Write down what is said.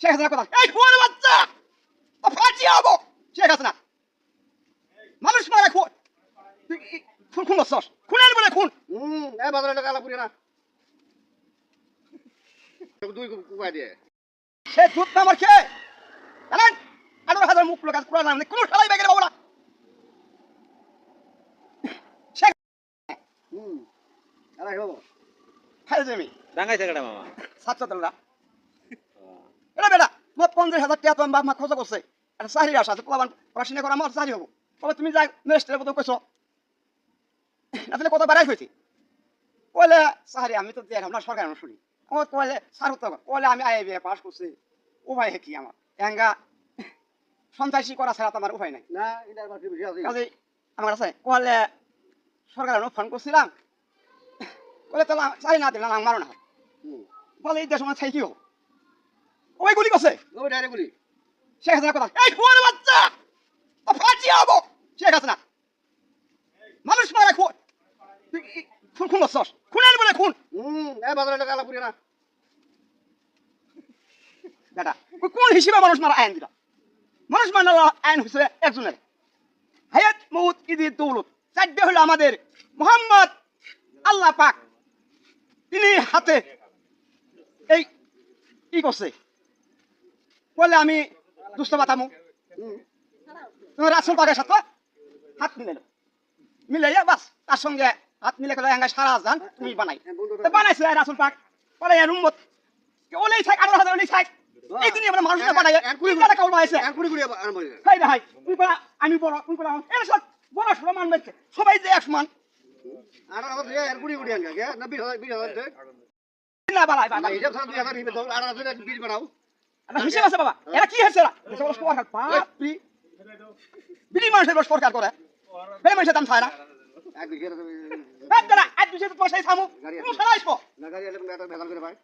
শেখ হাসিনা কথা। এই খুন বাচ্চা! ফাঁসি হব! শেখ হাসিনা। মানুষ মারা খুন। তুই কি- খুন খুন করছস? খুনের বলে খুন। হুম এই বাজারে টাকা আলা পুরি না। দুই কুকাই দিয়ে। সে দুধ না আমার খেয়ে জানেন? আঠারো হাজার মুখ লোক পুরো নাম কোনো সালাই বেগের বাবু না শেখ হুম আরে হব খাই জমি। রাঙ্গাই থাকাটা মামা? বেটা মোট পঞ্চাশ হাজার টাকা তোমার বাপ মা খরচ করছে একটা চাকরি আসা আছে পোলাবান পড়াশোনা করা আমার চাকরি হব। তবে তুমি যাই মিনিস্টারের মতো কইছো আসলে কত বাড়াই হয়েছে কইলে চাকরি আমি তো দিয়ে না সরকার শুনি আমার কইলে স্যার হতে হবে কইলে আমি আই বিএ পাস করছি উপায় কি আমার এঙ্গা সন্ত্রাসী করা ছাড়া তো আমার উপায় নাই। না আমার কি আছে কাজে আমার আছে। কইলে সরকার ফোন করছিলাম কইলে তাহলে চাকরি না দিলাম আমারও না। বলে এই দেশ আমার কি হোক ওই গুলি করছে। ওই ডাইরে গুলি। শেখ হাসিনা কথা। এই খুন বাচ্চা! তো ফাঁসি হব। শেখ হাসিনা। মানুষ মারা কি- খুন খুন করছস? খুনের বলে খুন। এই বাজারে টাকা আলা না। ওই কোন হিসেবে মানুষ মারা আইন দিলা? মানুষ মারা আইন হয়েছে একজনের। হায়াত মৌত ইদি দৌলত। চারটে হলো আমাদের মোহাম্মদ আল্লাহ পাক। তিনি হাতে এই কি করছে। বললে আমি দুষ্ট বাতামু। রাসুল পাকের সাথে হাত মিলাইলো। মিলাইয়া বাস তার সঙ্গে হাত মিলে এঙ্গা সারা যান তুমি বানাই। তো বানাইছে রাসুল পাক। বলে এর উম্মত ওলেই থাক আঠারো হাজার ওলেই থাক। এই দুনিয়া মানে মানুষ বানাই কুড়ি টাকা কাউল বানাইছে কুড়ি কুড়ি আরম্ভ হয়ে তুই আমি বড় তুই বলা এর সব বড় সমান মেচ্ছে সবাই যে এক সমান আর আমার কুড়ি কুড়ি আনগা কে? বিশ হাজার বিশ হাজার দেখ। না দুই হাজার বিশ বানাও। এটা হিসেব বাবা। এরা কি হয়েছে এরা? সরকার পাপি বিড়ি মানুষের বড় সরকার করে। বেড়ে মানুষের দাম খায় না। এক বিঘের বাদ দে না আজ পয়সায় থামু সারা আসব। না গাড়ি করে পাই